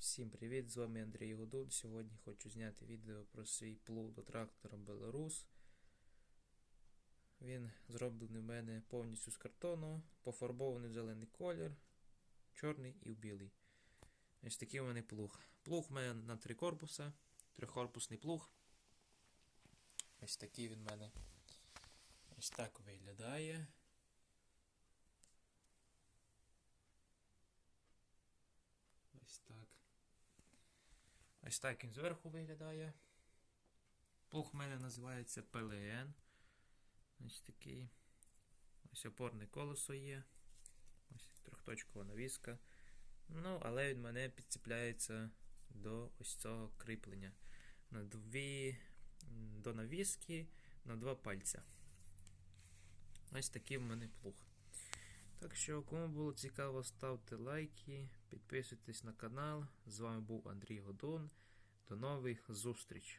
Всім привіт! З вами Андрій Годун. Сьогодні хочу зняти відео про свій плуг до трактора Беларус. Він зроблений в мене повністю з картону, пофарбований в зелений колір, чорний і в білий. Ось такий у мене плуг. Плуг у мене на три корпуса, трьохкорпусний плуг. Ось такий він в мене ось так виглядає. Ось так. Ось так він зверху виглядає. Плуг у мене називається ПЛН. Ось такий. Ось опорне колесо є. Ось трьохточкова навіска. Ну, але він мене підцепляється до ось цього кріплення. На дві до навіски на два пальця. Ось такий в мене плуг. Так що, кому було цікаво, ставте лайки, підписуйтесь на канал. З вами був Андрій Годон. До нових зустріч!